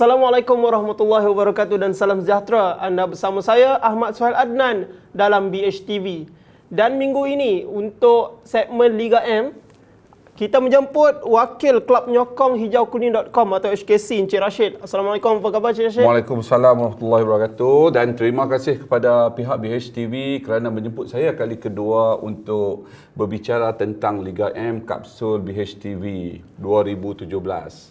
Assalamualaikum warahmatullahi wabarakatuh dan salam sejahtera. Anda bersama saya Ahmad Suhail Adnan dalam BHTV. Dan minggu ini untuk segmen Liga M, kita menjemput wakil klub penyokong hijaukuning.com atau HKC Encik Rashid. Assalamualaikum, apa khabar Encik Rashid? Waalaikumsalam warahmatullahi wabarakatuh dan terima kasih kepada pihak BHTV kerana menjemput saya kali kedua untuk berbicara tentang Liga M Kapsul BHTV 2017.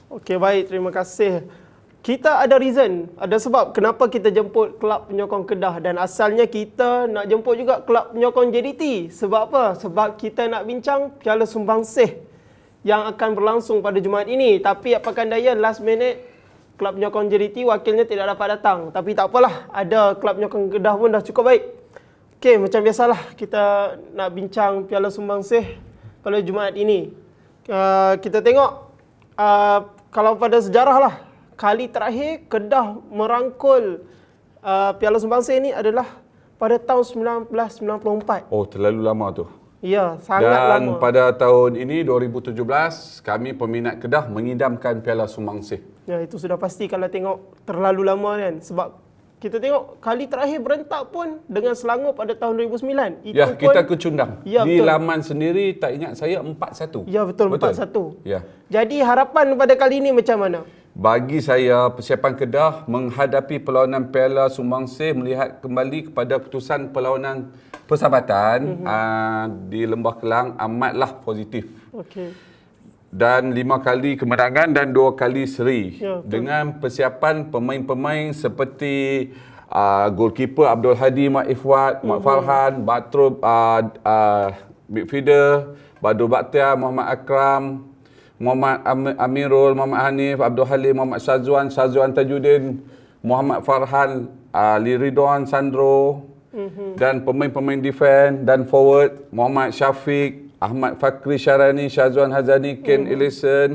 Okey, baik. Terima kasih. Kita ada reason, ada sebab kenapa kita jemput kelab penyokong Kedah dan asalnya kita nak jemput juga kelab penyokong JDT. Sebab apa? Sebab kita nak bincang Piala Sumbangsih yang akan berlangsung pada Jumaat ini. Tapi apakan daya last minute kelab penyokong JDT wakilnya tidak dapat datang. Tapi tak apalah, ada kelab penyokong Kedah pun dah cukup baik. Okey, macam biasalah kita nak bincang Piala Sumbangsih pada Jumaat ini. Uh, kita tengok uh, kalau pada sejarah lah, kali terakhir Kedah merangkul uh, Piala Sumbangsih ini adalah pada tahun 1994. Oh, terlalu lama tu. Ya, sangat Dan lama. pada tahun ini 2017 kami peminat Kedah mengidamkan Piala Sumangsih. Ya, itu sudah pasti kalau tengok terlalu lama kan. Sebab kita tengok kali terakhir berentak pun dengan Selangor pada tahun 2009. Itu Ya, pun, kita kecundang. Ya, Di betul. laman sendiri tak ingat saya 4-1. Ya, betul, 4-1. Ya. Jadi harapan pada kali ini macam mana? Bagi saya, persiapan Kedah menghadapi perlawanan Piala Sumbangsi melihat kembali kepada keputusan perlawanan persahabatan mm-hmm. uh, di Lembah Kelang amatlah positif. Okey. Dan lima kali kemenangan dan dua kali seri. Ya, betul. Dengan persiapan pemain-pemain seperti uh, goalkeeper Abdul Hadi Mak Ifwat, Mak Farhan, Batrub, uh, uh, midfielder, Badul Bakhtiar, Muhammad Akram, Muhammad Am- Amirul, Muhammad Hanif, Abdul Halim, Muhammad Syazwan, Syazwan Tajuddin, Muhammad Farhan, uh, Liridon, Sandro, mm-hmm. dan pemain-pemain defense dan forward Muhammad Syafiq, Ahmad Fakri Syarani, Syazwan Hazani, Ken mm-hmm. Ellison.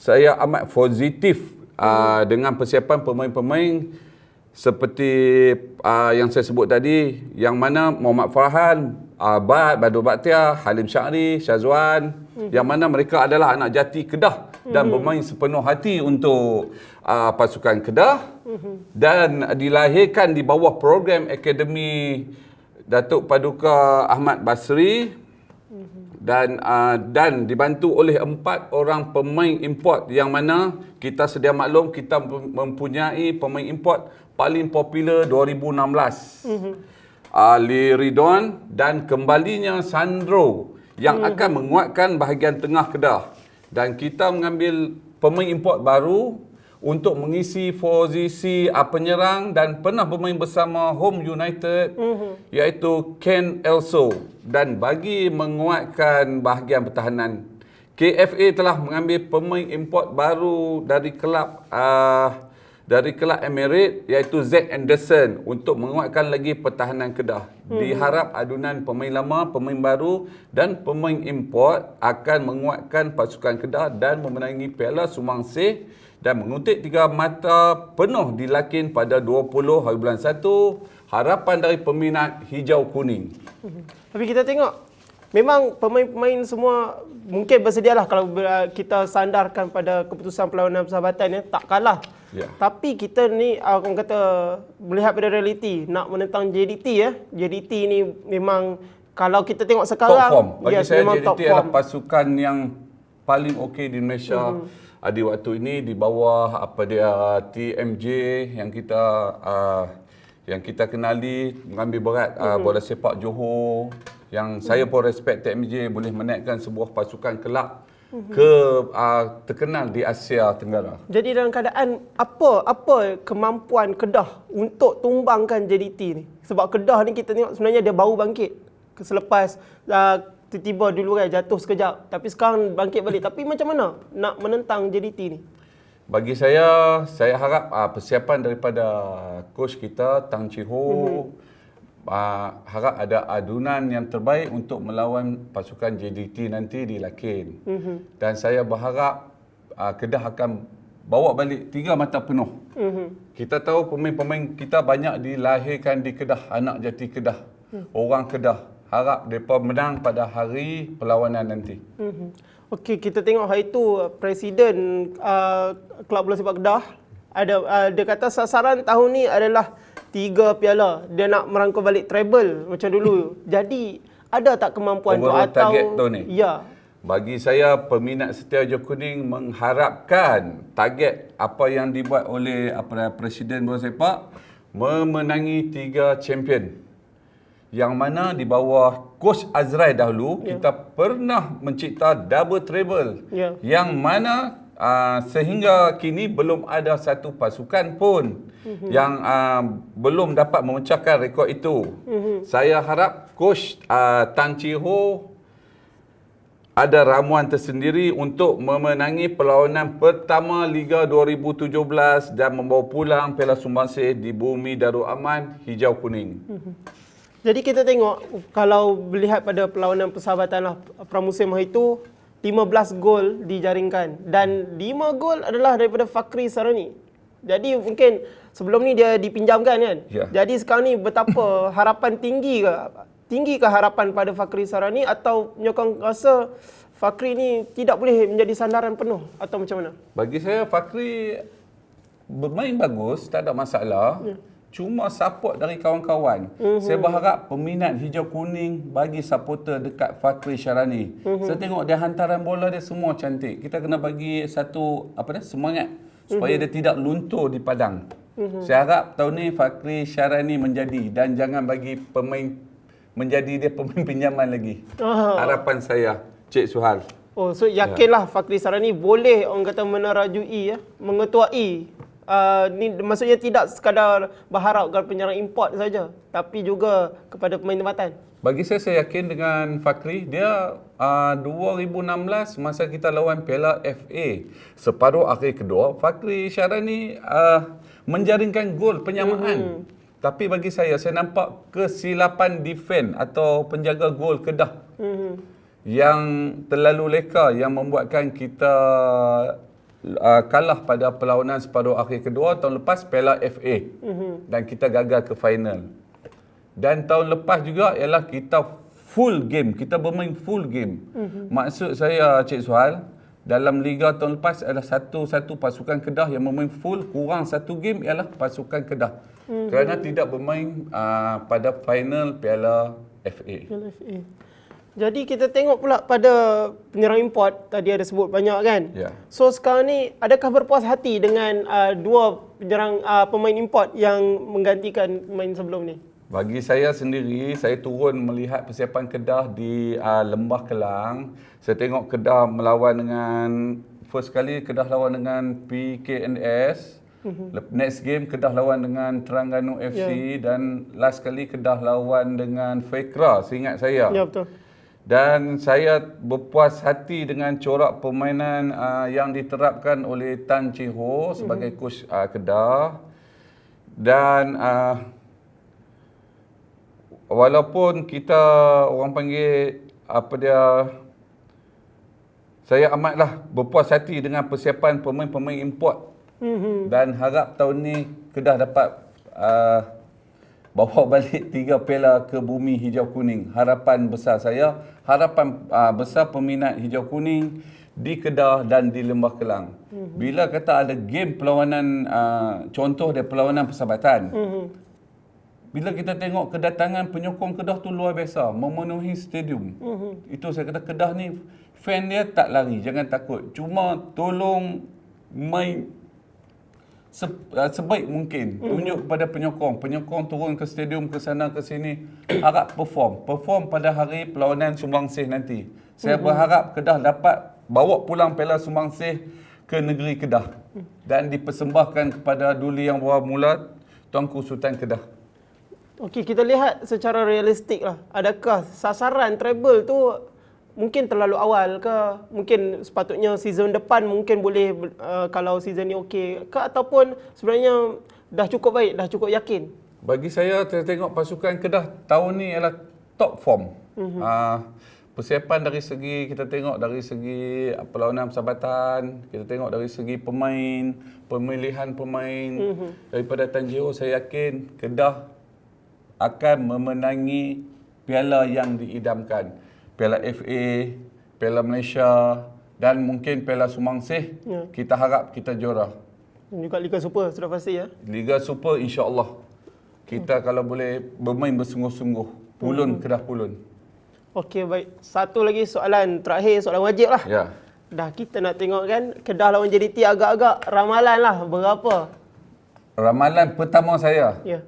Saya amat positif uh, dengan persiapan pemain-pemain seperti uh, yang saya sebut tadi yang mana Muhammad Farhan, uh, Bad, Badul Bakhtiar, Halim Syahri, Syazwan mm-hmm. yang mana mereka adalah anak jati Kedah mm-hmm. dan bermain sepenuh hati untuk uh, pasukan Kedah mm-hmm. dan dilahirkan di bawah program Akademi Datuk Paduka Ahmad Basri dan uh, dan dibantu oleh empat orang pemain import yang mana kita sedia maklum kita mempunyai pemain import paling popular 2016. Mm-hmm. Lee Ridwan dan kembalinya Sandro yang mm-hmm. akan menguatkan bahagian tengah Kedah dan kita mengambil pemain import baru untuk mengisi posisi penyerang dan pernah bermain bersama Home United mm-hmm. iaitu Ken Elso dan bagi menguatkan bahagian pertahanan KFA telah mengambil pemain import baru dari kelab uh, dari kelab Emirates iaitu Zack Anderson untuk menguatkan lagi pertahanan Kedah. Hmm. Diharap adunan pemain lama, pemain baru dan pemain import akan menguatkan pasukan Kedah dan memenangi Piala Sumangsih dan menguntit tiga mata penuh di Lakin pada 20 hari bulan 1. Harapan dari peminat hijau kuning. Mhm. Tapi kita tengok memang pemain-pemain semua mungkin bersedialah kalau kita sandarkan pada keputusan perlawanan persahabatan ya tak kalah. Ya. Tapi kita ni ah, orang kata melihat pada realiti nak menentang JDT ya. JDT ni memang kalau kita tengok Top sekarang form. Bagi yes, saya memang JDT top adalah form. pasukan yang paling okey di Malaysia. Mhm. Uh, di waktu ini di bawah apa dia uh, TMJ yang kita uh, yang kita kenali mengambil berat uh, bola sepak Johor yang saya pun respect TMJ boleh menaikkan sebuah pasukan kelab. Ke uh, terkenal di Asia Tenggara. Jadi dalam keadaan apa apa kemampuan Kedah untuk tumbangkan JDT ni? Sebab Kedah ni kita tengok sebenarnya dia baru bangkit selepas uh, tiba-tiba dulu kan jatuh sekejap tapi sekarang bangkit balik. Tapi macam mana nak menentang JDT ni? Bagi saya, saya harap uh, persiapan daripada coach kita Tang Chi Ho mm-hmm. Uh, harap ada adunan yang terbaik untuk melawan pasukan JDT nanti di Lakin. Mm-hmm. Dan saya berharap uh, Kedah akan bawa balik tiga mata penuh. Mm-hmm. Kita tahu pemain-pemain kita banyak dilahirkan di Kedah, anak jati Kedah, mm. orang Kedah. Harap mereka menang pada hari perlawanan nanti. Mm-hmm. Okey, kita tengok hari itu Presiden uh, Kelab Bola Sepak Kedah Ada uh, dia kata sasaran tahun ni adalah tiga piala. Dia nak merangkul balik treble macam dulu. Jadi ada tak kemampuan tu atau target tahun ni? Ya. Bagi saya peminat setia Hijau Kuning mengharapkan target apa yang dibuat oleh apa Presiden Bola Sepak memenangi tiga champion. Yang mana di bawah Coach Azrai dahulu Ya. kita pernah mencipta double treble. Ya. Yang mana uh, sehingga kini belum ada satu pasukan pun Mhm. yang uh, belum dapat memecahkan rekod itu. Mhm. Saya harap coach uh, Tan Chee Ho ada ramuan tersendiri untuk memenangi perlawanan pertama Liga 2017 dan membawa pulang Piala Sumbangsih di bumi Darul Aman Hijau Kuning. Jadi kita tengok kalau melihat pada perlawanan persahabatan lah pramusim hari itu 15 gol dijaringkan dan 5 gol adalah daripada Fakri Sarani. Jadi mungkin sebelum ni dia dipinjamkan kan. Ya. Jadi sekarang ni betapa harapan tinggi ke tinggi ke harapan pada Fakri Sarani atau penyokong rasa Fakri ni tidak boleh menjadi sandaran penuh atau macam mana? Bagi saya Fakri bermain bagus, tak ada masalah. Cuma support dari kawan-kawan. Saya berharap peminat hijau kuning bagi supporter dekat Fakri Syarani. Saya tengok dia hantaran bola dia semua cantik. Kita kena bagi satu apa dia semangat supaya dia tidak luntur di padang. Saya harap tahun ni Fakri Syarani menjadi dan jangan bagi pemain menjadi dia pemain pinjaman lagi. Ah. Harapan saya, Cik Suhal. Oh, so yakinlah Fakri Sarani boleh orang kata menerajui ya, mengetuai Uh, ni maksudnya tidak sekadar berharap kepada penyerang import saja tapi juga kepada pemain tempatan. Bagi saya, saya yakin dengan Fakri, dia uh, 2016 masa kita lawan Piala FA, separuh akhir kedua, Fakri Syarani uh, menjaringkan gol penyamaan. Tapi bagi saya, saya nampak kesilapan defend atau penjaga gol Kedah Mm-hmm. yang terlalu leka yang membuatkan kita uh, kalah pada perlawanan separuh akhir kedua tahun lepas Piala FA Mm-hmm. dan kita gagal ke final. Dan tahun lepas juga ialah kita full game, kita bermain full game. Mm-hmm. Maksud saya Cik Suhal, dalam liga tahun lepas adalah satu-satu pasukan Kedah yang bermain full kurang satu game ialah pasukan Kedah. Mm-hmm. Kerana tidak bermain uh, pada final Piala FA. LFA. Jadi kita tengok pula pada penyerang import tadi ada sebut banyak kan. Ya. So sekarang ni adakah berpuas hati dengan uh, dua penyerang uh, pemain import yang menggantikan pemain sebelum ni? Bagi saya sendiri, saya turun melihat persiapan Kedah di uh, Lembah Kelang. Saya tengok Kedah melawan dengan first kali Kedah lawan dengan PKNS. Mm-hmm. Next game Kedah lawan dengan Terengganu FC dan last kali Kedah lawan dengan Fekra, seingat saya. Ya betul. Dan saya berpuas hati dengan corak permainan uh, yang diterapkan oleh Tan Chee Ho sebagai coach uh, Kedah. Dan uh, walaupun kita orang panggil apa dia saya amatlah berpuas hati dengan persiapan pemain-pemain import Mm-hmm. dan harap tahun ni Kedah dapat uh, bawa balik tiga piala ke bumi hijau kuning. Harapan besar saya, harapan uh, besar peminat hijau kuning di Kedah dan di Lembah Kelang. Mm-hmm. Bila kata ada game perlawanan uh, contoh dia perlawanan persahabatan. Mm-hmm. Bila kita tengok kedatangan penyokong Kedah tu luar biasa, memenuhi stadium. Mm-hmm. Itu saya kata Kedah ni fan dia tak lari, jangan takut. Cuma tolong main se, uh, sebaik mungkin. Tunjuk kepada penyokong. Penyokong turun ke stadium ke sana ke sini harap perform. Perform pada hari perlawanan Sumbangsih nanti. Saya berharap Kedah dapat bawa pulang Piala Sumbangsih ke negeri Kedah. Dan dipersembahkan kepada duli yang bermula Tuanku Sultan Kedah. Okey, kita lihat secara realistik lah. Adakah sasaran treble tu mungkin terlalu awal ke? Mungkin sepatutnya season depan mungkin boleh uh, kalau season ni okey ke ataupun sebenarnya dah cukup baik, dah cukup yakin? Bagi saya, saya tengok pasukan Kedah tahun ni ialah top form. Mm-hmm. Uh, persiapan dari segi, kita tengok dari segi uh, perlawanan persahabatan, kita tengok dari segi pemain, pemilihan pemain. Mm-hmm. Daripada Tanjiro, saya yakin Kedah akan memenangi piala yang diidamkan. Piala FA, Piala Malaysia dan mungkin Piala Sumangsih. Ya. Kita harap kita juara. Dan juga Liga Super sudah pasti ya. Liga Super insya-Allah. Kita kalau boleh bermain bersungguh-sungguh. Pulun Kedah Pulun. Okey baik. Satu lagi soalan terakhir, soalan wajib lah. Ya. Dah kita nak tengok kan Kedah lawan JDT agak-agak ramalan lah berapa? Ramalan pertama saya. Ya.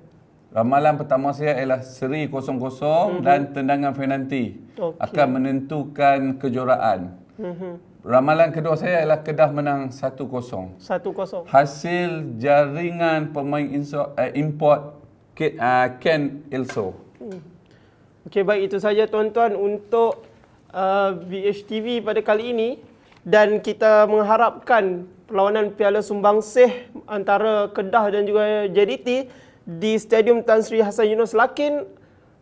Ramalan pertama saya ialah seri 0-0 mm-hmm. dan tendangan penalti Okey. akan menentukan kejuaraan. Mhm. Ramalan kedua saya ialah Kedah menang 1-0. Satu kosong. Hasil jaringan pemain inso, eh, import Ke, uh, Ken Ilso. Okey baik itu saja tuan-tuan untuk uh, VHTV pada kali ini dan kita mengharapkan perlawanan Piala Sumbangsih antara Kedah dan juga JDT di Stadium Tan Sri Hasan Yunus Lakin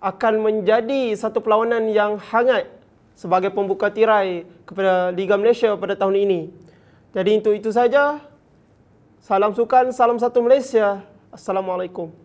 akan menjadi satu perlawanan yang hangat sebagai pembuka tirai kepada Liga Malaysia pada tahun ini. Jadi untuk itu saja. Salam sukan, salam satu Malaysia. Assalamualaikum.